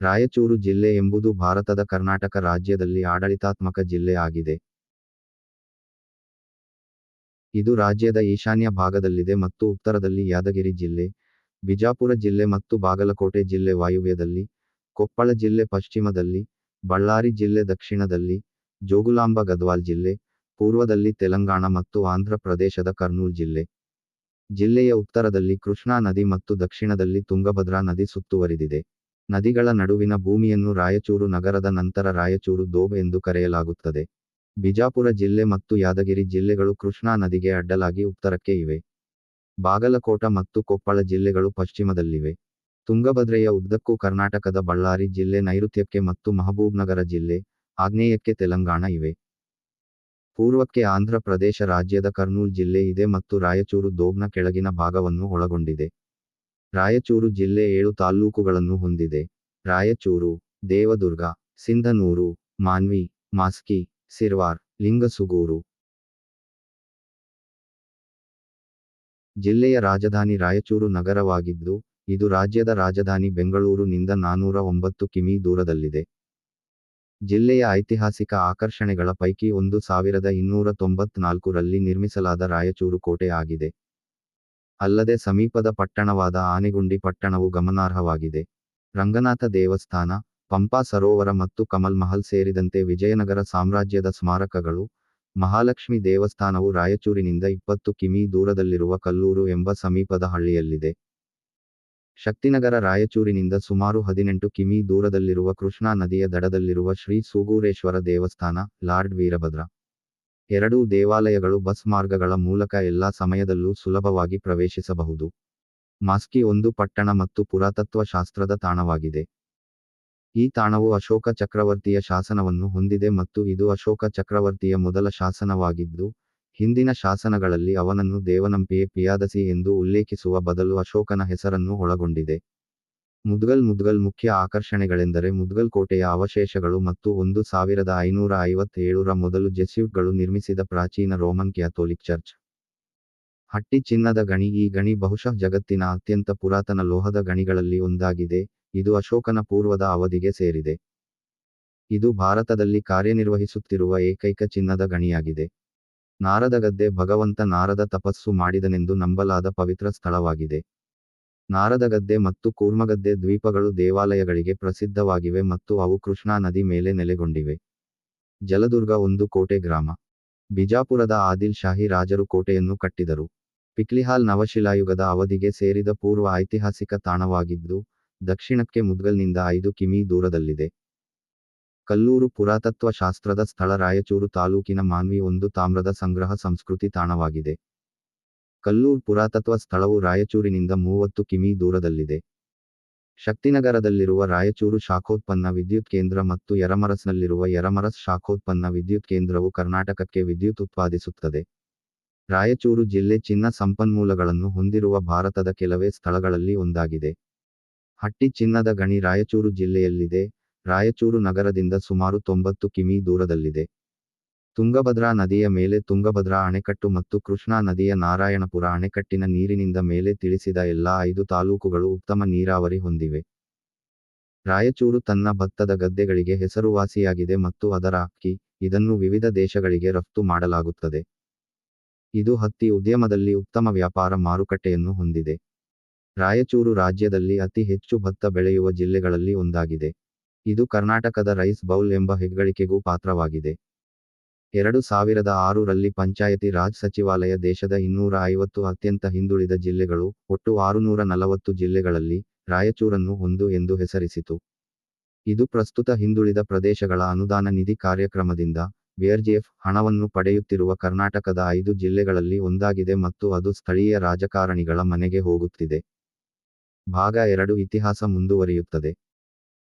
ರಾಯಚೂರು ಜಿಲ್ಲೆ ಎಂಬುದು ಭಾರತದ ಕರ್ನಾಟಕ ರಾಜ್ಯದಲ್ಲಿ ಆಡಳಿತಾತ್ಮಕ ಜಿಲ್ಲೆ ಆಗಿದೆ. ಇದು ರಾಜ್ಯದ ಈಶಾನ್ಯ ಭಾಗದಲ್ಲಿದೆ ಮತ್ತು ಉತ್ತರದಲ್ಲಿ ಯಾದಗಿರಿ ಜಿಲ್ಲೆ, ಬಿಜಾಪುರ ಜಿಲ್ಲೆ ಮತ್ತು ಬಾಗಲಕೋಟೆ ಜಿಲ್ಲೆ ವಾಯುವ್ಯದಲ್ಲಿ, ಕೊಪ್ಪಳ ಜಿಲ್ಲೆ ಪಶ್ಚಿಮದಲ್ಲಿ, ಬಳ್ಳಾರಿ ಜಿಲ್ಲೆ ದಕ್ಷಿಣದಲ್ಲಿ, ಜೋಗುಲಾಂಬ ಗದ್ವಾಲ್ ಜಿಲ್ಲೆ, ಪೂರ್ವದಲ್ಲಿ ತೆಲಂಗಾಣ ಮತ್ತು ಆಂಧ್ರ ಪ್ರದೇಶದ ಕರ್ನೂಲ್ ಜಿಲ್ಲೆ. ಜಿಲ್ಲೆಯ ಉತ್ತರದಲ್ಲಿ ಕೃಷ್ಣಾ ನದಿ ಮತ್ತು ದಕ್ಷಿಣದಲ್ಲಿ ತುಂಗಭದ್ರಾ ನದಿ ಸುತ್ತುವರಿದಿದೆ. ನದಿಗಳ ನಡುವಿನ ಭೂಮಿಯನ್ನು ರಾಯಚೂರು ನಗರದ ನಂತರ ರಾಯಚೂರು ದೋಬ್ ಎಂದು ಕರೆಯಲಾಗುತ್ತದೆ. ಬಿಜಾಪುರ ಜಿಲ್ಲೆ ಮತ್ತು ಯಾದಗಿರಿ ಜಿಲ್ಲೆಗಳು ಕೃಷ್ಣಾ ನದಿಗೆ ಅಡ್ಡಲಾಗಿ ಉತ್ತರಕ್ಕೆ ಇವೆ. ಬಾಗಲಕೋಟ ಮತ್ತು ಕೊಪ್ಪಳ ಜಿಲ್ಲೆಗಳು ಪಶ್ಚಿಮದಲ್ಲಿವೆ. ತುಂಗಭದ್ರೆಯ ಉದ್ದಕ್ಕೂ ಕರ್ನಾಟಕದ ಬಳ್ಳಾರಿ ಜಿಲ್ಲೆ ನೈಋತ್ಯಕ್ಕೆ ಮತ್ತು ಮಹಬೂಬ್ನಗರ ಜಿಲ್ಲೆ ಆಗ್ನೇಯಕ್ಕೆ ತೆಲಂಗಾಣ ಇವೆ. ಪೂರ್ವಕ್ಕೆ ಆಂಧ್ರ ಪ್ರದೇಶ ರಾಜ್ಯದ ಕರ್ನೂಲ್ ಜಿಲ್ಲೆ ಇದೆ ಮತ್ತು ರಾಯಚೂರು ದೋಬ್ನ ಕೆಳಗಿನ ಭಾಗವನ್ನು ಒಳಗೊಂಡಿದೆ. ರಾಯಚೂರು ಜಿಲ್ಲೆ ಏಳು ತಾಲ್ಲೂಕುಗಳನ್ನು ಹೊಂದಿದೆ. ರಾಯಚೂರು, ದೇವದುರ್ಗ, ಸಿಂಧನೂರು, ಮಾನ್ವಿ, ಮಾಸ್ಕಿ, ಸಿರ್ವಾರ್, ಲಿಂಗಸುಗೂರು. ಜಿಲ್ಲೆಯ ರಾಜಧಾನಿ ರಾಯಚೂರು ನಗರವಾಗಿದ್ದು, ಇದು ರಾಜ್ಯದ ರಾಜಧಾನಿ ಬೆಂಗಳೂರಿನಿಂದ ನಾನೂರ ಒಂಬತ್ತು ಕಿಮಿ ದೂರದಲ್ಲಿದೆ. ಜಿಲ್ಲೆಯ ಐತಿಹಾಸಿಕ ಆಕರ್ಷಣೆಗಳ ಪೈಕಿ ಒಂದು ಸಾವಿರದ ಇನ್ನೂರ ತೊಂಬತ್ನಾಲ್ಕರಲ್ಲಿ ನಿರ್ಮಿಸಲಾದ ರಾಯಚೂರು ಕೋಟೆ ಆಗಿದೆ. ಅಲ್ಲದೆ ಸಮೀಪದ ಪಟ್ಟಣವಾದ ಆನೆಗುಂಡಿ ಪಟ್ಟಣವು ಗಮನಾರ್ಹವಾಗಿದೆ. ರಂಗನಾಥ ದೇವಸ್ಥಾನ, ಪಂಪಾ ಸರೋವರ ಮತ್ತು ಕಮಲ್ ಮಹಲ್ ಸೇರಿದಂತೆ ವಿಜಯನಗರ ಸಾಮ್ರಾಜ್ಯದ ಸ್ಮಾರಕಗಳು, ಮಹಾಲಕ್ಷ್ಮಿ ದೇವಸ್ಥಾನವು ರಾಯಚೂರಿನಿಂದ ಇಪ್ಪತ್ತು ಕಿಮಿ ದೂರದಲ್ಲಿರುವ ಕಲ್ಲೂರು ಎಂಬ ಸಮೀಪದ ಹಳ್ಳಿಯಲ್ಲಿದೆ. ಶಕ್ತಿನಗರ ರಾಯಚೂರಿನಿಂದ ಸುಮಾರು ಹದಿನೆಂಟು ಕಿಮಿ ದೂರದಲ್ಲಿರುವ ಕೃಷ್ಣಾ ನದಿಯ ದಡದಲ್ಲಿರುವ ಶ್ರೀ ಸೂಗೂರೇಶ್ವರ ದೇವಸ್ಥಾನ, ಲಾರ್ಡ್ ವೀರಭದ್ರ. ಎರಡೂ ದೇವಾಲಯಗಳು ಬಸ್ ಮಾರ್ಗಗಳ ಮೂಲಕ ಎಲ್ಲಾ ಸಮಯದಲ್ಲೂ ಸುಲಭವಾಗಿ ಪ್ರವೇಶಿಸಬಹುದು. ಮಾಸ್ಕಿ ಒಂದು ಪಟ್ಟಣ ಮತ್ತು ಪುರಾತತ್ವ ಶಾಸ್ತ್ರದ ತಾಣವಾಗಿದೆ. ಈ ತಾಣವು ಅಶೋಕ ಚಕ್ರವರ್ತಿಯ ಶಾಸನವನ್ನು ಹೊಂದಿದೆ ಮತ್ತು ಇದು ಅಶೋಕ ಚಕ್ರವರ್ತಿಯ ಮೊದಲ ಶಾಸನವಾಗಿದ್ದು, ಹಿಂದಿನ ಶಾಸನಗಳಲ್ಲಿ ಅವನನ್ನು ದೇವನಂಪಿಯೇ ಪಿಯಾದಸಿ ಎಂದು ಉಲ್ಲೇಖಿಸುವ ಬದಲು ಅಶೋಕನ ಹೆಸರನ್ನು ಒಳಗೊಂಡಿದೆ. ಮುದ್ಗಲ್ ಮುದ್ಗಲ್ ಮುಖ್ಯ ಆಕರ್ಷಣೆಗಳೆಂದರೆ ಮುದ್ಗಲ್ ಕೋಟೆಯ ಅವಶೇಷಗಳು ಮತ್ತು ಒಂದು ಸಾವಿರದ ಐನೂರ ಐವತ್ತೇಳರ ಮೊದಲು ಜೆಸ್ಯೂಟ್ಗಳು ನಿರ್ಮಿಸಿದ ಪ್ರಾಚೀನ ರೋಮನ್ ಕ್ಯಾಥೋಲಿಕ್ ಚರ್ಚ್. ಹಟ್ಟಿ ಚಿನ್ನದ ಗಣಿ, ಈ ಗಣಿ ಬಹುಶಃ ಜಗತ್ತಿನ ಅತ್ಯಂತ ಪುರಾತನ ಲೋಹದ ಗಣಿಗಳಲ್ಲಿ ಒಂದಾಗಿದೆ, ಇದು ಅಶೋಕನ ಪೂರ್ವದ ಅವಧಿಗೆ ಸೇರಿದೆ. ಇದು ಭಾರತದಲ್ಲಿ ಕಾರ್ಯನಿರ್ವಹಿಸುತ್ತಿರುವ ಏಕೈಕ ಚಿನ್ನದ ಗಣಿಯಾಗಿದೆ. ನಾರದಗದ್ದೆ ಭಗವಂತ ನಾರದ ತಪಸ್ಸು ಮಾಡಿದನೆಂದು ನಂಬಲಾದ ಪವಿತ್ರ ಸ್ಥಳವಾಗಿದೆ. ನಾರದಗದ್ದೆ ಮತ್ತು ಕೂರ್ಮಗದ್ದೆ ದ್ವೀಪಗಳು ದೇವಾಲಯಗಳಿಗೆ ಪ್ರಸಿದ್ಧವಾಗಿವೆ ಮತ್ತು ಅವು ಕೃಷ್ಣಾ ನದಿ ಮೇಲೆ ನೆಲೆಗೊಂಡಿವೆ. ಜಲದುರ್ಗ ಒಂದು ಕೋಟೆ ಗ್ರಾಮ. ಬಿಜಾಪುರದ ಆದಿಲ್ ಶಾಹಿ ರಾಜರು ಕೋಟೆಯನ್ನು ಕಟ್ಟಿದರು. ಪಿಕ್ಲಿಹಾಲ್ ನವಶಿಲಾಯುಗದ ಅವಧಿಗೆ ಸೇರಿದ ಪೂರ್ವ ಐತಿಹಾಸಿಕ ತಾಣವಾಗಿದ್ದು, ದಕ್ಷಿಣಕ್ಕೆ ಮುದ್ಗಲ್ನಿಂದ ಐದು ಕಿಮಿ ದೂರದಲ್ಲಿದೆ. ಕಲ್ಲೂರು ಪುರಾತತ್ವ ಶಾಸ್ತ್ರದ ಸ್ಥಳ ರಾಯಚೂರು ತಾಲೂಕಿನ ಮಾನ್ವಿ ಒಂದು ತಾಮ್ರದ ಸಂಗ್ರಹ ಸಂಸ್ಕೃತಿ ತಾಣವಾಗಿದೆ. ಕಲ್ಲೂರ್ ಪುರಾತತ್ವ ಸ್ಥಳವು ರಾಯಚೂರಿನಿಂದ ಮೂವತ್ತು ಕಿಮಿ ದೂರದಲ್ಲಿದೆ. ಶಕ್ತಿನಗರದಲ್ಲಿರುವ ರಾಯಚೂರು ಶಾಖೋತ್ಪನ್ನ ವಿದ್ಯುತ್ ಕೇಂದ್ರ ಮತ್ತು ಯರಮರಸ್ನಲ್ಲಿರುವ ಯರಮರಸ್ ಶಾಖೋತ್ಪನ್ನ ವಿದ್ಯುತ್ ಕೇಂದ್ರವು ಕರ್ನಾಟಕಕ್ಕೆ ವಿದ್ಯುತ್ ಉತ್ಪಾದಿಸುತ್ತದೆ. ರಾಯಚೂರು ಜಿಲ್ಲೆ ಚಿನ್ನ ಸಂಪನ್ಮೂಲಗಳನ್ನು ಹೊಂದಿರುವ ಭಾರತದ ಕೆಲವೇ ಸ್ಥಳಗಳಲ್ಲಿ ಒಂದಾಗಿದೆ. ಹಟ್ಟಿ ಚಿನ್ನದ ಗಣಿ ರಾಯಚೂರು ಜಿಲ್ಲೆಯಲ್ಲಿದೆ. ರಾಯಚೂರು ನಗರದಿಂದ ಸುಮಾರು ತೊಂಬತ್ತು ಕಿಮಿ ದೂರದಲ್ಲಿದೆ. ತುಂಗಭದ್ರಾ ನದಿಯ ಮೇಲೆ ತುಂಗಭದ್ರಾ ಅಣೆಕಟ್ಟು ಮತ್ತು ಕೃಷ್ಣಾ ನದಿಯ ನಾರಾಯಣಪುರ ಅಣೆಕಟ್ಟಿನ ನೀರಿನಿಂದ ಮೇಲೆ ತಿಳಿಸಿದ ಎಲ್ಲಾ ಐದು ತಾಲೂಕುಗಳು ಉತ್ತಮ ನೀರಾವರಿ ಹೊಂದಿವೆ. ರಾಯಚೂರು ತನ್ನ ಭತ್ತದ ಗದ್ದೆಗಳಿಗೆ ಹೆಸರುವಾಸಿಯಾಗಿದೆ ಮತ್ತು ಅದರ ಅಕ್ಕಿ, ಇದನ್ನು ವಿವಿಧ ದೇಶಗಳಿಗೆ ರಫ್ತು ಮಾಡಲಾಗುತ್ತದೆ. ಇದು ಹತ್ತಿ ಉದ್ಯಮದಲ್ಲಿ ಉತ್ತಮ ವ್ಯಾಪಾರ ಮಾರುಕಟ್ಟೆಯನ್ನು ಹೊಂದಿದೆ. ರಾಯಚೂರು ರಾಜ್ಯದಲ್ಲಿ ಅತಿ ಹೆಚ್ಚು ಭತ್ತ ಬೆಳೆಯುವ ಜಿಲ್ಲೆಗಳಲ್ಲಿ ಒಂದಾಗಿದೆ. ಇದು ಕರ್ನಾಟಕದ ರೈಸ್ ಬೌಲ್ ಎಂಬ ಹೆಗ್ಗಳಿಕೆಗೂ ಪಾತ್ರವಾಗಿದೆ. ಎರಡು ಸಾವಿರದ ಆರರಲ್ಲಿ ಪಂಚಾಯತಿ ರಾಜ್ ಸಚಿವಾಲಯ ದೇಶದ ಇನ್ನೂರ ಐವತ್ತು ಅತ್ಯಂತ ಹಿಂದುಳಿದ ಜಿಲ್ಲೆಗಳು, ಒಟ್ಟು ಆರುನೂರ ನಲವತ್ತು ಜಿಲ್ಲೆಗಳಲ್ಲಿ ರಾಯಚೂರನ್ನು ಒಂದು ಎಂದು ಹೆಸರಿಸಿತು. ಇದು ಪ್ರಸ್ತುತ ಹಿಂದುಳಿದ ಪ್ರದೇಶಗಳ ಅನುದಾನ ನಿಧಿ ಕಾರ್ಯಕ್ರಮದಿಂದ ಬಿಆರ್ಜಿಎಫ್ ಹಣವನ್ನು ಪಡೆಯುತ್ತಿರುವ ಕರ್ನಾಟಕದ ಐದು ಜಿಲ್ಲೆಗಳಲ್ಲಿ ಒಂದಾಗಿದೆ ಮತ್ತು ಅದು ಸ್ಥಳೀಯ ರಾಜಕಾರಣಿಗಳ ಮನೆಗೆ ಹೋಗುತ್ತಿದೆ. ಭಾಗ ಎರಡು ಇತಿಹಾಸ ಮುಂದುವರಿಯುತ್ತದೆ.